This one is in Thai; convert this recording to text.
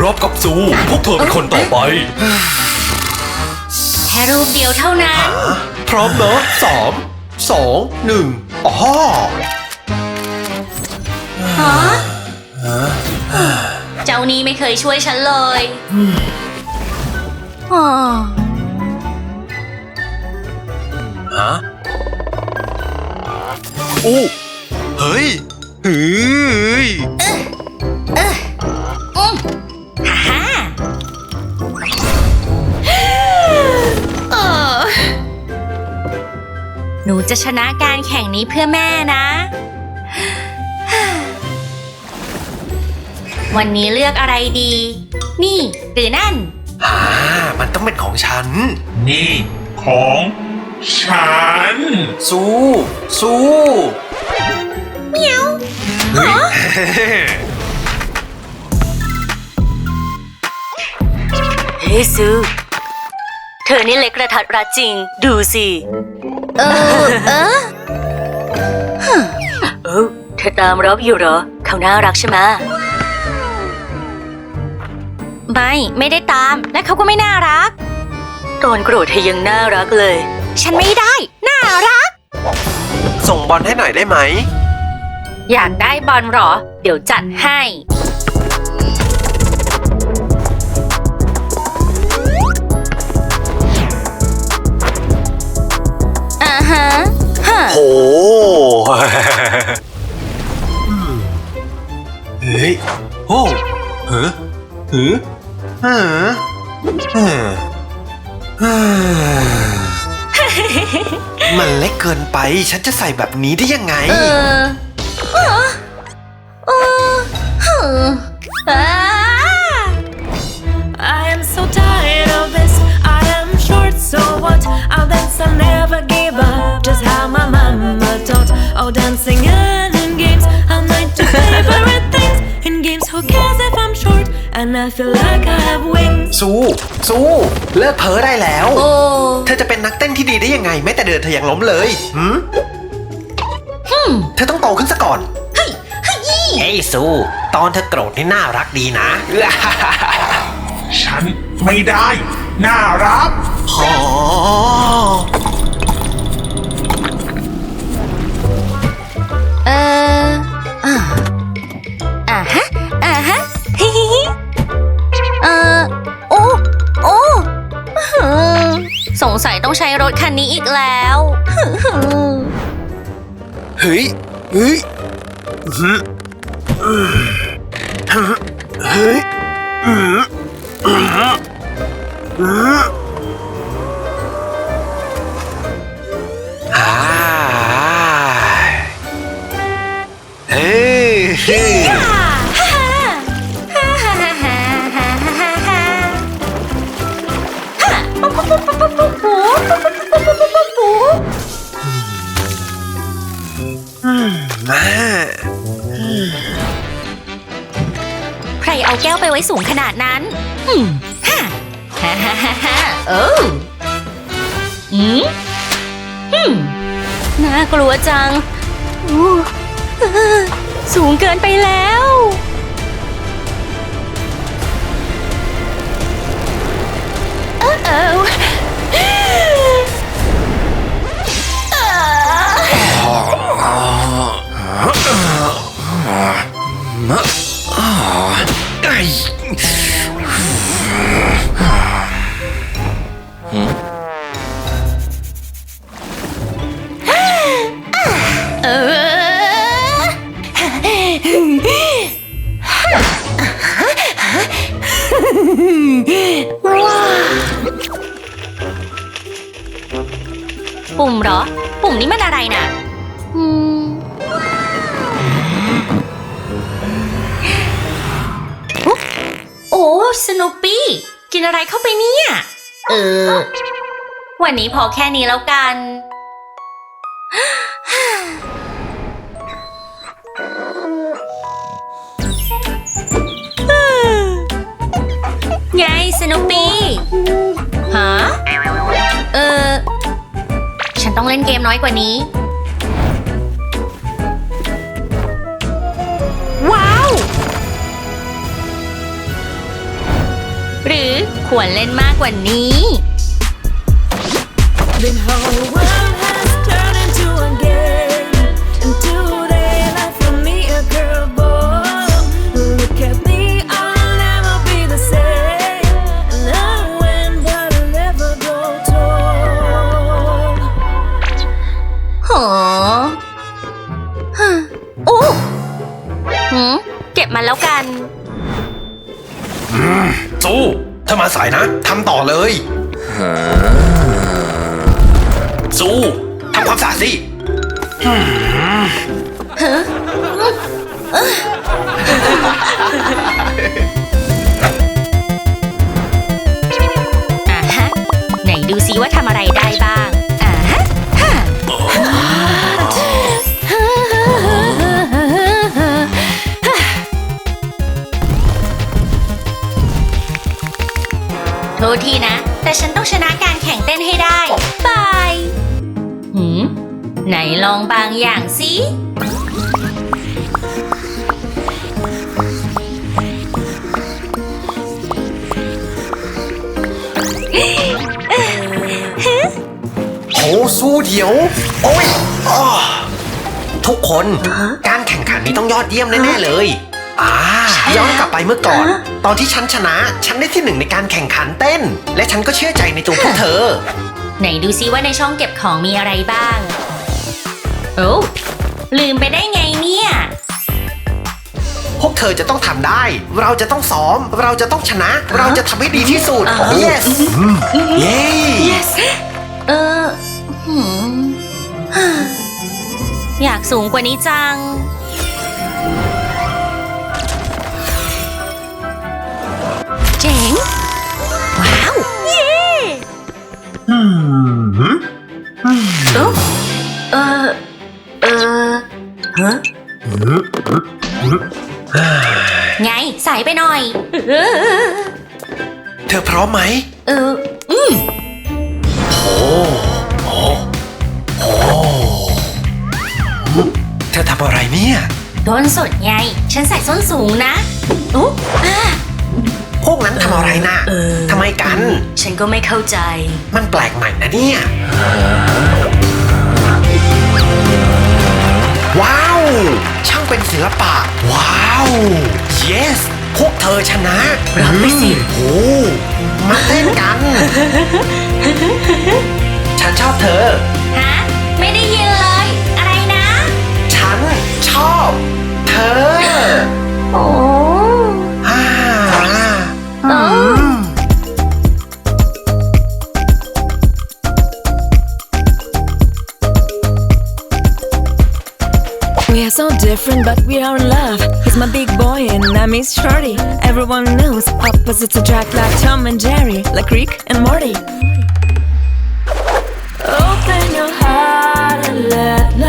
รอบกับซูพวกเธอเป็นคนต่อไป แค่รูปเดียวเท่านั้น พร้อมเนอะสามสองหนึ่งอ๋อฮะเจ้านี่ไม่เคยช่วยฉันเลยอ๋อฮะอู้เฮ้ยเฮ้ย จะชนะการแข่งนี้เพื่อแม่นะ วันนี้เลือกอะไรดี นี่ หรือนั่น อ่ามันต้องเป็นของฉัน นี่ของฉัน สู้ สู้เหมียวเฮ้ยเฮ้ซู เธอนี่เล็กกระทัดรัดจริง ดูสิ เออเออเออเธอตามรอบอยู่เหรอ เขาน่ารักใช่ไหมไม่ ไม่ได้ตาม และเขาก็ไม่น่ารัก ตอนโกรธเธอยังน่ารักเลย ฉันไม่ได้ น่ารัก ส่งบอลให้หน่อยได้ไหม อยากได้บอลเหรอ เดี๋ยวจัดให้ เฮ้ยโอ้เฮ้เฮ้เฮ้เฮ้เฮ้มันเล็กเกินไป ฉันจะใส่แบบนี้ได้ยังไง เออเออเออเอออ่า I am so tired of this. I am short, so what? I'll dance, I'll never give up. Just how my mama taught. Oh, dancing and in games. I'm my two favorite things. In games, who cares if I'm short? And I feel like I have wings. สู้สู้เลิกเพ้อได้แล้วโอ้เธอจะเป็นนักเต้นที่ดีได้ยังไง แม้แต่เดินเธอยังล้มเลยหืมเธอต้องโตขึ้นซะก่อน เฮ้ยเฮ้ยซู ตอนเธอโกรธนี่น่ารักดีนะ ฉันไม่ได้ น่ารักอ๋อ เไว้สูงขนาดนั้นอืมฮ่าฮ่าฮ่าฮ่าฮ่าเอออืมอืมน่ากลัวจังอู้เออสูงเกินไปแล้วเออเออเอ ปุ่มเหรอ ปุ่มนี้มันอะไรน่ะอืมโอ้สนุปปี้ กินอะไรเข้าไปเนี่ย เออ วันนี้พอแค่นี้แล้วกัน ไงสนุปปี้ ฮะ เออันต้องเล่นเกมน้อยกว่านี้ ว้าว หรือควรเล่นมากกว่านี้ มเก็บมันแล้วกันซูเธอมาสายนะทำต่อเลยซูทำความสะอาดสิ โทษทีนะ แต่ฉันต้องชนะการแข่งเต้นให้ได้ บาย หืม ไหนลองบางอย่างสิโหสู้เดี๋ยว โอ้ยอ้อทุกคน การแข่งขันนี้ต้องยอดเยี่ยมแน่ ๆ เลย อ่า ย้อนกลับไปเมื่อก่อน ตอนที่ฉันชนะ ฉันได้ที่หนึ่งในการแข่งขันเต้น และฉันก็เชื่อใจในตัวพวกเธอ ไหนดูซิว่าในช่องเก็บของมีอะไรบ้าง โอ้ลืมไปได้ไงเนี่ย พวกเธอจะต้องทำได้ เราจะต้องซ้อม เราจะต้องชนะ เราจะทำให้ดีที่สุด yes เย้ เออหืมฮ่าอยากสูงกว่านี้จัง เจ๋ง ว้าว เย้เออเออเออฮะไงสายไปหน่อย เออเธอพร้อมไหม เอออืมเธอทำอะไรเนี่ยโดนสดไง ฉันใส่ส้นสูงนะอุ๊อ่า พวกนั้นทำอะไรนะทำไมกัน ฉันก็ไม่เข้าใจ มันแปลกใหม่นะเนี่ย ว้าว ช่างเป็นศิลปะ ว้าว yes พวกเธอชนะรับไปสิโอ้มาเต้นกัน so different, but we are in love. He's my big boy, and I'm his shorty. Everyone knows opposites attract like Tom and Jerry, like Rick and Morty. Open your heart and let